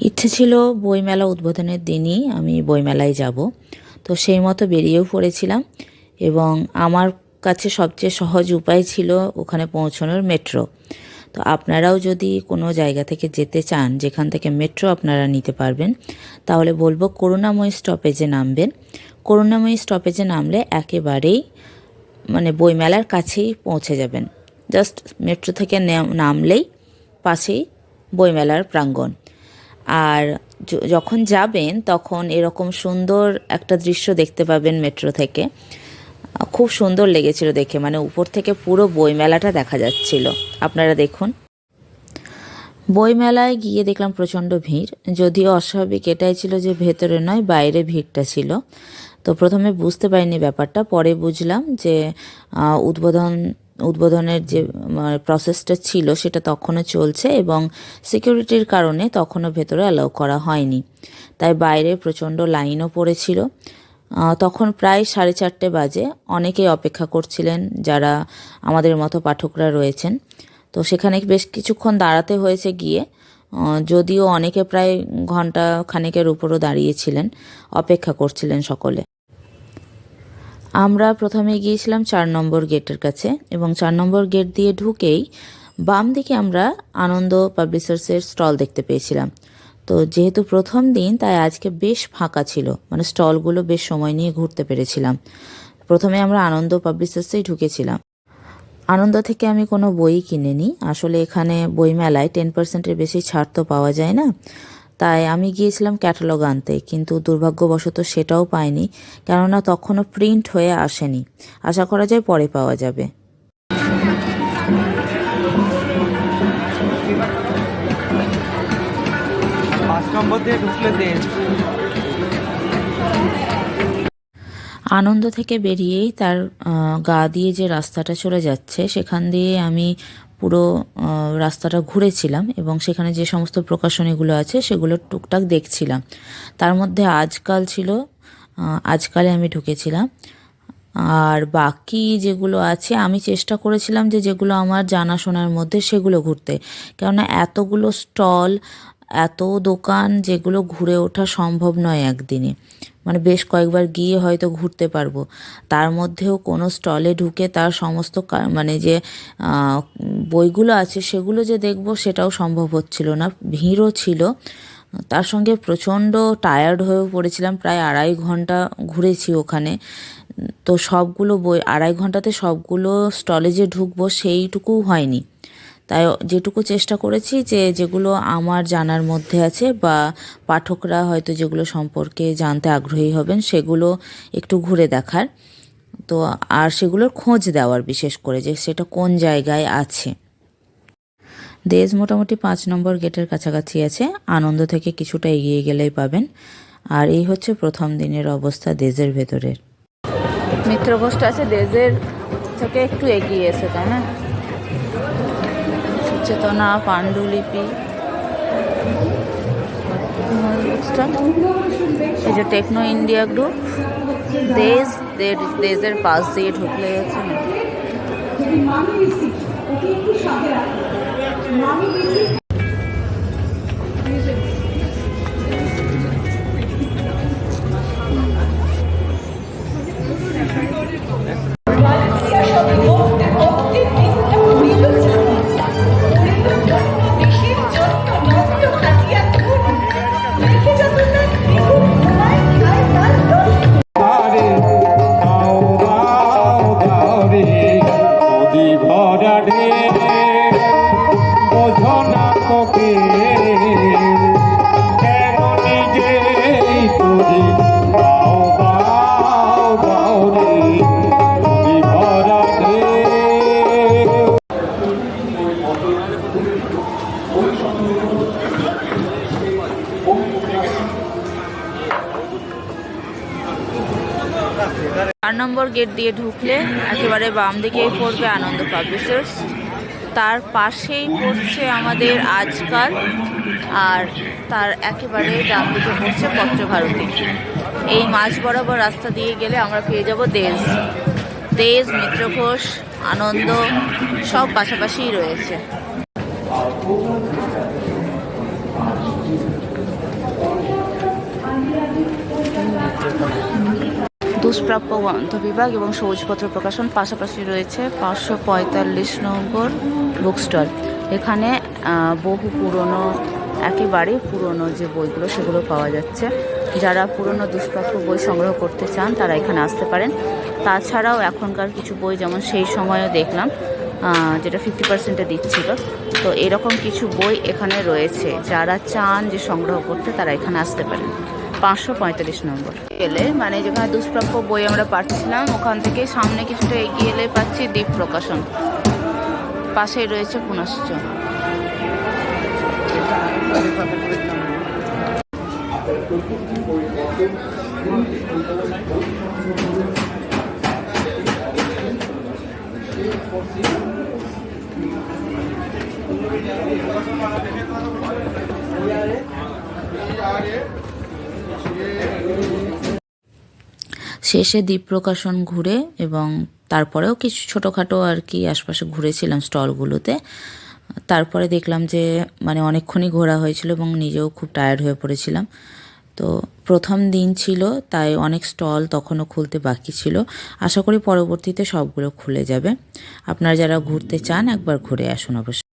ইচ্ছে ছিল বইমেলা উদ্বোধনের দিনই আমি বইমেলায় যাব। তো সেই মতো বেরিয়েও পড়েছিলাম এবং আমার কাছে সবচেয়ে সহজ উপায় ছিল ওখানে পৌঁছানোর মেট্রো তো আপনারাও যদি কোনো জায়গা থেকে যেতে চান, যেখান থেকে মেট্রো আপনারা নিতে পারবেন, তাহলে বলব করুণাময়ী স্টপেজে নামবেন। করুণাময়ী স্টপেজে নামলে একেবারেই মানে বইমেলার কাছেই পৌঁছে যাবেন। জাস্ট মেট্রো থেকে নামলেই পাশেই বইমেলার প্রাঙ্গণ। আর যখন যাবেন, তখন এরকম সুন্দর একটা দৃশ্য দেখতে পাবেন মেট্রো থেকে। খুব সুন্দর লেগেছিল দেখে মানে উপর থেকে পুরো বইমেলাটা দেখা যাচ্ছিল। আপনারা দেখুন। বইমেলায় গিয়ে দেখলাম প্রচণ্ড ভিড়। যদিও অস্বাভাবিক এটাই ছিল যে ভেতরে নয়, বাইরে ভিড়টা ছিল। তো প্রথমে বুঝতে পারিনি ব্যাপারটা, পরে বুঝলাম যে উদ্বোধন উদ্বোধনের যে প্রসেসটা ছিল সেটা তখনও চলছে এবং সিকিউরিটির কারণে তখনও ভেতরে অ্যালাউ করা হয়নি। তাই বাইরে প্রচণ্ড লাইনও পড়েছিল। তখন প্রায় সাড়ে চারটে বাজে। অনেকেই অপেক্ষা করছিলেন যারা আমাদের মতো পাঠকরা রয়েছেন। তো সেখানে বেশ কিছুক্ষণ দাঁড়াতে হয়েছে গিয়ে। যদিও অনেকে প্রায় ঘণ্টা খানেকের উপরও দাঁড়িয়েছিলেন, অপেক্ষা করছিলেন সকলে। আমরা প্রথমে গিয়েছিলাম চার নম্বর গেটের কাছে এবং চার নম্বর গেট দিয়ে ঢুকেই বাম দিকে আমরা আনন্দ পাবলিশার্সের স্টল দেখতে পেয়েছিলাম। তো যেহেতু প্রথম দিন, তাই আজকে বেশ ফাঁকা ছিল। মানে স্টলগুলো বেশ সময় নিয়ে ঘুরতে পেরেছিলাম। প্রথমে আমরা আনন্দ পাবলিশার্সেই ঢুকেছিলাম। আনন্দ থেকে আমি কোনো বই কিনিনি। আসলে এখানে বইমেলায় টেন পার্সেন্টের বেশি ছাড় তো পাওয়া যায় না। তাই আমি গিয়েছিলাম ক্যাটালগ আনতে, কিন্তু দুর্ভাগ্যবশত সেটাও পাইনি, কেননা তখনও প্রিন্ট হয়ে আসেনি। আশা করা যায় পরে পাওয়া যাবে। আনন্দ থেকে বেরিয়েই তার গা দিয়ে যে রাস্তাটা চলে যাচ্ছে, সেখান দিয়ে আমি পুরো রাস্তাটা ঘুরেছিলাম এবং সেখানে যে সমস্ত প্রকাশনীগুলো আছে সেগুলো টুকটাক দেখছিলাম। তার মধ্যে আজকাল ছিল আজকালে আমি ঢুকেছিলাম। আর বাকি যেগুলো আছে, আমি চেষ্টা করেছিলাম যে যেগুলো আমার জানাশোনার মধ্যে সেগুলো ঘুরতে। কেননা এতগুলো স্টল, এত দোকান যেগুলো ঘুরে ওঠা সম্ভব নয় একদিনে। মানে বেশ কয়েকবার গিয়ে হয়তো ঘুরতে পারব। তার মধ্যেও কোনো স্টলে ঢুকে তার সমস্ত মানে যে বইগুলো আছে সেগুলো যে দেখব সেটাও সম্ভব হচ্ছিল না। ভিড়ও ছিল। তার সঙ্গে প্রচণ্ড টায়ার্ড হয়েও পড়েছিলাম। প্রায় আড়াই ঘণ্টা ঘুরেছি ওখানে। তো সবগুলো বই, আড়াই ঘন্টাতে সবগুলো স্টলে যে ঢুকবো সেইটুকু হয়নি। তাই যেটুকু চেষ্টা করেছি যে যেগুলো আমার জানার মধ্যে আছে বা পাঠকরা হয়তো যেগুলো সম্পর্কে জানতে আগ্রহী হবেন, সেগুলো একটু ঘুরে দেখার। তো আর সেগুলোর খোঁজ দেওয়ার বিশেষ করে যে সেটা কোন জায়গায় আছে। দেশ মোটামুটি পাঁচ নম্বর গেটের কাছাকাছি আছে, আনন্দ থেকে কিছুটা এগিয়ে গেলেই পাবেন। আর এই হচ্ছে প্রথম দিনের অবস্থা দেশের ভেতরের। মিত্রগোষ্ঠ আছে, দেশের থেকে একটু এগিয়ে এসে, তাই না? চেতনা পাণ্ডুলিপি। এই যে টেকনো ইন্ডিয়া গ্রুপ দেশ দেশের পাশ দিয়ে ঢুকলে গেছে চার নম্বর গেট দিয়ে ঢুকলে একেবারে বাম দিকেই পড়বে আনন্দ পাবলিশার্স। তার পাশেই পড়ছে আমাদের আজকাল, আর তার একেবারে ডান দিকে পড়ছে পত্রভারতী। এই মাঝ বরাবর রাস্তা দিয়ে গেলে আমরা পেয়ে যাব দেশ। দেশ মিত্র ঘোষ আনন্দ, সব পাশাপাশিই রয়েছে। দুষ্প্রাপ্য গ্রন্থ বিভাগ এবং সবুজপত্র প্রকাশন পাশাপাশি রয়েছে পাঁচশো পঁয়তাল্লিশ নম্বর বুক স্টল এখানে বহু পুরনো, একেবারে পুরনো যে বইগুলো, সেগুলো পাওয়া যাচ্ছে। যারা পুরনো দুষ্প্রাপ্য বই সংগ্রহ করতে চান, তারা এখানে আসতে পারেন। তাছাড়াও এখনকার কিছু বই, যেমন সেই সময়ও দেখলাম যেটা ফিফটি পার্সেন্টে দিচ্ছিল। তো এরকম কিছু বই এখানে রয়েছে। যারা চান যে সংগ্রহ করতে, তারা এখানে আসতে পারেন। পাঁচশো পঁয়তাল্লিশ নম্বর। এলে মানে যেখানে দুষ্প্রাপ্য বই আমরা পাচ্ছিলাম, ওখান থেকে সামনে কিছুটা এগিয়ে এলে পাচ্ছি দ্বীপ প্রকাশন। পাশেই রয়েছে পুনশ্চ। শেষে দ্বীপ প্রকাশন ঘুরে এবং তারপরেও কিছু ছোটোখাটো আর কি আশপাশে ঘুরেছিলাম স্টলগুলোতে। তারপরে দেখলাম যে মানে অনেকক্ষণই ঘোরা হয়েছিল এবং নিজেও খুব টায়ার্ড হয়ে পড়েছিলাম। তো প্রথম দিন ছিল, তাই অনেক স্টল তখনও খুলতে বাকি ছিল। আশা করি পরবর্তীতে সবগুলো খুলে যাবে। আপনারা যারা ঘুরতে চান একবার ঘুরে আসুন অবশ্যই।